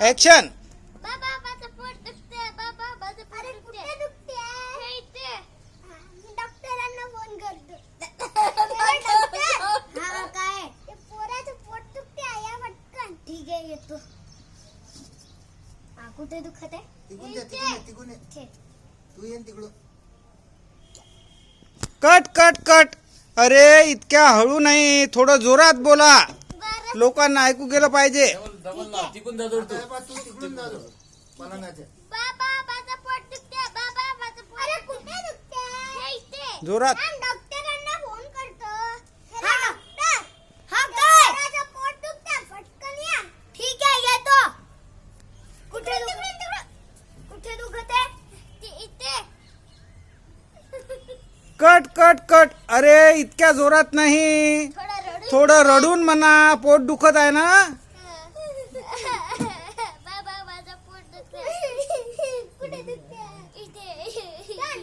Action कुठे दुखते हे हा आहे हा कट कट कट. अरे इतक्या हळू नाही थोडं जोरात बोला. लोकांना ऐकू गेलं पाहिजे. तिकून जा जोड तू आता बा, तू तिकडून जा जो. पलंगाच्या बाबा माझं पोट दुखते बाबा माझं पोट अरे कुठे दुखते हे इथे. जोरात. हा, डॉक्टरांना फोन करतो. हा डॉक्टर. हा काय? माझं पोट दुखते पटकन या. ठीक आहे येतो. कुठे दुखत कुठे दुखत आहे ते इथे. Cut cut cut. अरे इतक्या जोरात नाही. थोडं रडू थोडं रडून म्हणा पोट दुखत आहे ना बाबा माझं पोट दुखते कुठे दुखते इथे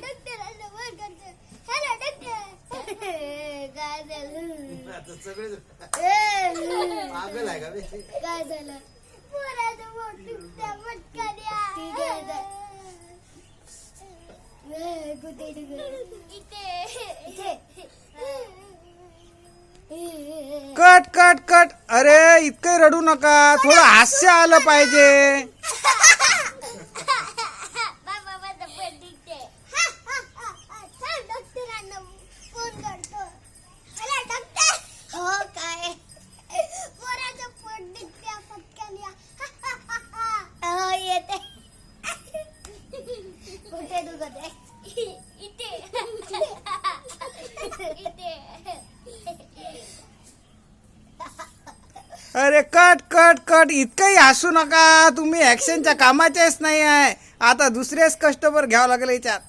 डॉक्टरांना फोन करतो हॅलो डॉक्टर काय झालं आता सगळे ए, पागल आहे का बे? काय झालं पोराचं पोट दुखतं पटकन या ठीक आहे कुठे इथे इथे कट कट कट. अरे इतकं रडू नका. थोडं हास्य आलं पाहिजे. अरे कट कट कट. इतकंही हसू नका. तुम्ही ऍक्शनच्या कामाचेच नाही आहे आता दुसरेच कस्टमर घ्यावं लागेल याच्यात.